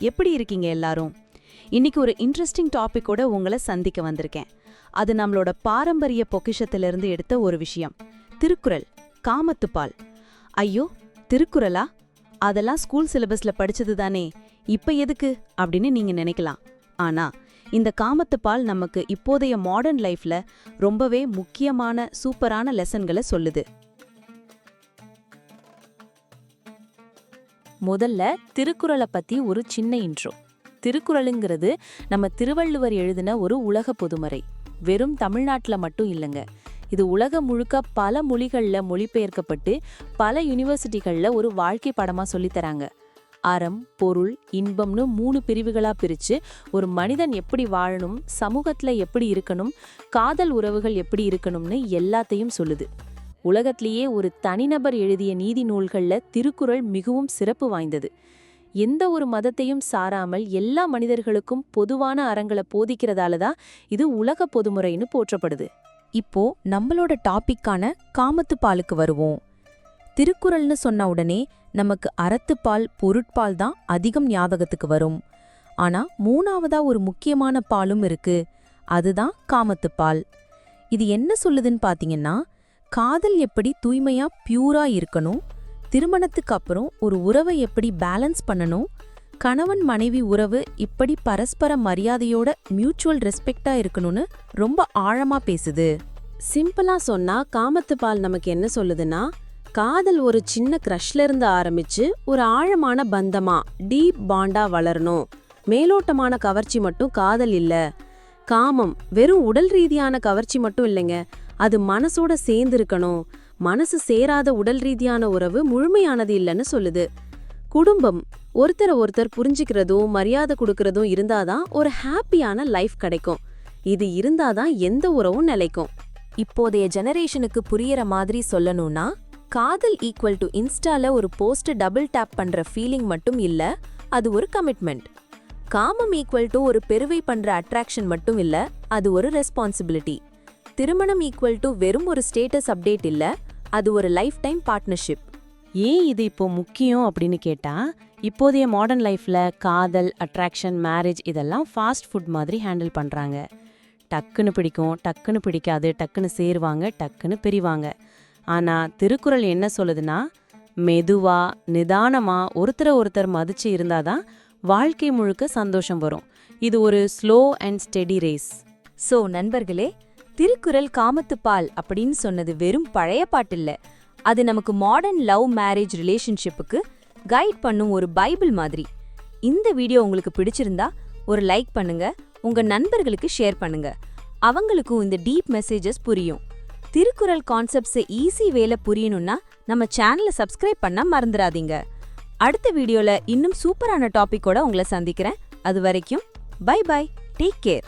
எப்படி இருக்கீங்க எல்லாரும்? இன்னைக்கு ஒரு இன்ட்ரெஸ்டிங் டாபிக்கோட உங்களை சந்திக்க வந்திருக்கேன். அது நம்மளோட பாரம்பரிய பொக்கிஷத்திலிருந்து எடுத்த ஒரு விஷயம். திருக்குறள் காமத்துப்பால். ஐயோ திருக்குறளா? அதெல்லாம் ஸ்கூல் சிலபஸ்ல படிச்சது தானே. இப்ப எதுக்கு? அப்படின்னு நீங்க நினைக்கலாம். ஆனா இந்த காமத்துப்பால் நமக்கு இப்போதைய மாடர்ன் லைஃப்ல ரொம்பவே முக்கியமான சூப்பரான லெசன்களை சொல்லுது. முதல்ல திருக்குறளை பத்தி ஒரு சின்ன இன்ட்ரோ திருக்குறளுங்கிறது நம்ம திருவள்ளுவர் எழுதின ஒரு உலக பொதுமறை. வெறும் தமிழ்நாட்டில் மட்டும் இல்லைங்க. இது உலகம் முழுக்க பல மொழிகளில் மொழிபெயர்க்கப்பட்டு பல யூனிவர்சிட்டிகளில் ஒரு வாழ்க்கை படமாக சொல்லித் தராங்க. அறம் பொருள் இன்பம்னு மூணு பிரிவுகளாக பிரித்து ஒரு மனிதன் எப்படி வாழணும் சமூகத்தில் எப்படி இருக்கணும் காதல் உறவுகள் எப்படி இருக்கணும்னு எல்லாத்தையும் சொல்லுது. உலகத்திலேயே ஒரு தனிநபர் எழுதிய நீதி நூல்கள்ல திருக்குறள் மிகவும் சிறப்பு வாய்ந்தது. எந்த ஒரு மதத்தையும் சாராமல் எல்லா மனிதர்களுக்கும் பொதுவான அறங்களை போதிக்கிறதால தான் இது உலக பொதுமுறைன்னு போற்றப்படுது. இப்போ நம்மளோட டாபிக்கான காமத்துப்பாலுக்கு வருவோம். திருக்குறள்னு சொன்ன உடனே நமக்கு அறத்துப்பால் பொருட்பால் தான் அதிகம் ஞாபகத்துக்கு வரும். ஆனா மூணாவதா ஒரு முக்கியமான பாலும் இருக்கு. அதுதான் காமத்துப்பால் இது என்ன சொல்லுதுன்னு பாத்தீங்கன்னா காதல் எப்படி தூய்மையா பியூரா இருக்கணும்? திருமணத்துக்கு அப்புறம் ஒரு உறவை எப்படி பேலன்ஸ் பண்ணணும்? கணவன் மனைவி உறவு இப்படி பரஸ்பர மரியாதையோட மியூச்சுவல் ரெஸ்பெக்டா இருக்கணும்னு ரொம்ப ஆழமா பேசுது. சிம்பிளா சொன்னா காமத்துப்பால் நமக்கு என்ன சொல்லுதுன்னா காதல் ஒரு சின்ன க்ரஷ்ல இருந்து ஆரம்பிச்சு ஒரு ஆழமான பந்தமா டீப் பாண்டா வளரணும். மேலோட்டமான கவர்ச்சி மட்டும் காதல் இல்ல. காமம் வெறும் உடல் ரீதியான கவர்ச்சி மட்டும் இல்லைங்க. அது மனசோட சேர்ந்திருக்கணும். மனசு சேராத உடல் ரீதியான உறவு முழுமையானது இல்லைன்னு சொல்லுது. குடும்பம் ஒருத்தரை ஒருத்தர் புரிஞ்சுக்கிறதும் மரியாதை கொடுக்கறதும் இருந்தாதான் ஒரு ஹாப்பியான லைஃப் கிடைக்கும். இது இருந்தாதான் எந்த உறவும் நிலைக்கும். இப்போதைய ஜெனரேஷனுக்கு புரியற மாதிரி சொல்லணும்னா காதல் ஈக்குவல் டு இன்ஸ்டால ஒரு போஸ்ட் டபுள் டேப் பண்ற ஃபீலிங் மட்டும் இல்ல அது ஒரு கமிட்மெண்ட் காமம் ஈக்குவல் டு ஒரு பெருவை பண்ற அட்ராக்ஷன் மட்டும் இல்ல அது ஒரு ரெஸ்பான்சிபிலிட்டி திருமணம் ஈக்குவல் டு வெறும் ஒரு ஸ்டேட்டஸ் அப்டேட் இல்ல அது ஒரு லைஃப் டைம் பார்ட்னர்ஷிப் ஏன் இது இப்போ முக்கியம் அப்படின்னு கேட்டா இப்போதைய மாடர்ன் லைஃப்ல காதல் அட்ராக்ஷன் மேரேஜ் இதெல்லாம் ஃபாஸ்ட் ஃபுட் மாதிரி ஹேண்டில் பண்றாங்க. டக்குன்னு பிடிக்கும் டக்குன்னு பிடிக்காது டக்குன்னு சேருவாங்க டக்குன்னு பிரிவாங்க. ஆனா திருக்குறள் என்ன சொல்லுதுன்னா மெதுவா நிதானமா ஒருத்தரை ஒருத்தர் மதிச்சு இருந்தாதான் வாழ்க்கை முழுக்க சந்தோஷம் வரும். இது ஒரு slow and steady race so நண்பர்களே திருக்குறள் காமத்துப்பால் அப்படின்னு சொன்னது வெறும் பழைய பாட்டில்ல. அது நமக்கு மாடர்ன் லவ் மேரேஜ் ரிலேஷன்ஷிப்புக்கு கைட் பண்ணும் ஒரு பைபிள் மாதிரி. இந்த வீடியோ உங்களுக்கு பிடிச்சிருந்தா ஒரு லைக் பண்ணுங்க உங்க நண்பர்களுக்கு ஷேர் பண்ணுங்க. அவங்களுக்கும் இந்த டீப் மெசேஜஸ் புரியும். திருக்குறள் கான்செப்ட்ஸை ஈஸி வேல புரியணும்னா நம்ம சேனலை சப்ஸ்கிரைப் பண்ண மறந்துடாதீங்க. அடுத்த வீடியோல இன்னும் சூப்பரான டாபிக்கோட உங்களை சந்திக்கிறேன். அது வரைக்கும் பை பை டேக் கேர்